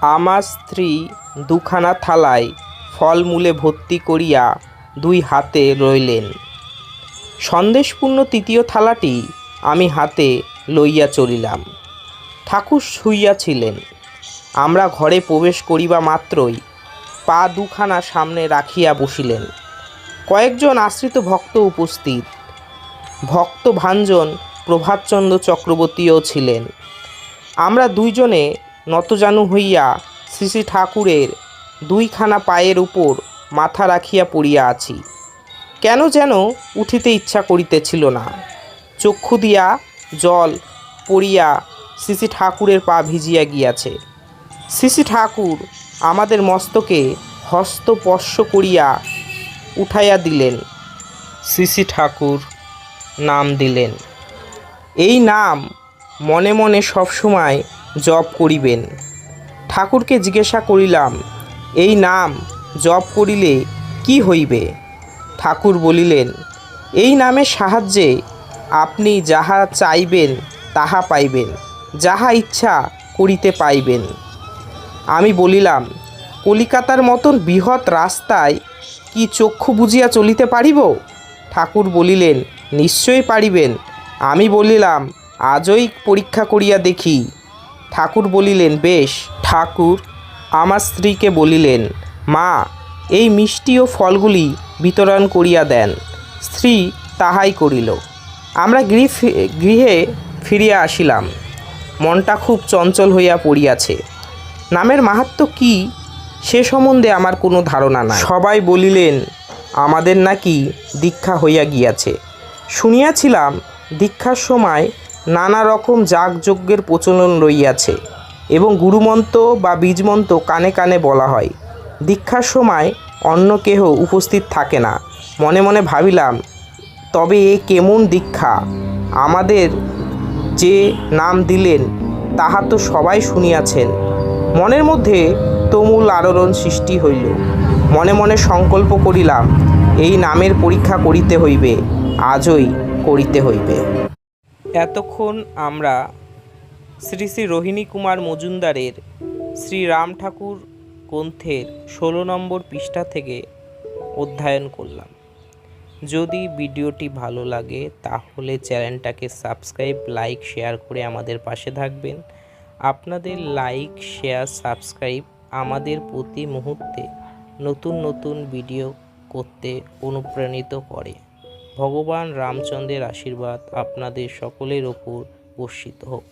আমার স্ত্রী দুখানা থালায় ফলমূলে ভর্তি করিয়া দুই হাতে রইলেন। সন্দেশপূর্ণ তৃতীয় থালাটি আমি হাতে লইয়া চলিলাম। ঠাকুর শুইয়াছিলেন। আমরা ঘরে প্রবেশ করিবা মাত্রই পা দুখানা সামনে রাখিয়া বসিলেন। কয়েকজন আশ্রিত ভক্ত উপস্থিত। ভক্ত ভাঞ্জন প্রভাতচন্দ্র চক্রবর্তীও ছিলেন। আমরা দুইজনে নতজানু হইয়া শ্রী ঠাকুরের দুইখানা পায়ের উপর মাথা রাখিয়া পড়িয়া আছি। কেন যেন উঠিতে ইচ্ছা করিতেছিল না। চক্ষু দিয়া জল পড়িয়া শ্রী ঠাকুরের পা ভিজিয়া গিয়াছে। শ্রী ঠাকুর আমাদের মস্তকে হস্তস্পর্শ করিয়া উঠাইয়া দিলেন। শ্রী ঠাকুর নাম দিলেন। এই নাম মনে মনে সবসময় জপ করিবেন। ঠাকুরকে জিজ্ঞাসা করিলাম, এই নাম জপ করিলে কি হইবে? ঠাকুর বলিলেন, এই নামের সাহায্যে আপনি যাহা চাইবেন, তাহা পাইবেন, যাহা ইচ্ছা করিতে পাইবেন। আমি বলিলাম, কলিকাতার মতন বৃহৎ রাস্তায় কি চক্ষু বুঝিয়া চলিতে পারিব? ঠাকুর বলিলেন, নিশ্চয়ই পারিবেন। আমি বলিলাম, আজই পরীক্ষা করিয়া দেখি। ঠাকুর বলিলেন, বেশ, ঠাকুর, আমার স্ত্রীকে বলিলেন, মা, এই মিষ্টি ও ফলগুলি বিতরণ করিয়া দেন। স্ত্রী তাহাই করিল। আমরা গৃহ, গৃহে ফিরিয়া আসিলাম। মনটা খুব চঞ্চল হইয়া পড়িয়াছে। নামের মাহাত্ম্য কি? সে সম্বন্ধে আমার কোনো ধারণা নাই। সবাই বলিলেন, আমাদের নাকি দীক্ষা হইয়া গিয়াছে। শুনিয়াছিলাম, দীক্ষার সময় নানা রকম যাগযজ্ঞের প্রচলন রইয়াছে এবং গুরুমন্ত্র বা বীজমন্ত্র কানে কানে বলা হয়। দীক্ষার সময় অন্য কেহ উপস্থিত থাকে না। মনে মনে ভাবিলাম, তবে এ কেমন দীক্ষা? আমাদের যে নাম দিলেন, তাহা তো সবাই শুনিয়াছেন। মনের মধ্যে তুমুল আলোড়ন সৃষ্টি হইল। মনে মনে সংকল্প করিলাম, এই নামের পরীক্ষা করিতে হইবে, আজই করিতে হইবে। এতক্ষণ আমরা শ্রী শ্রী রোহিণী কুমার মজুমদারের শ্রী রাম ঠাকুর গ্রন্থের ষোলো নম্বর পৃষ্ঠা থেকে অধ্যয়ন করলাম। যদি ভিডিওটি ভালো লাগে, তাহলে চ্যানেলটাকে সাবস্ক্রাইব, লাইক, শেয়ার করে আমাদের পাশে থাকবেন। আপনাদের লাইক, শেয়ার, সাবস্ক্রাইব আমাদের প্রতি মুহূর্তে নতুন নতুন ভিডিও করতে অনুপ্রাণিত করে। ভগবান রামচন্দ্রের আশীর্বাদ আপনাদের সকলের ওপর বর্ষিত হোক।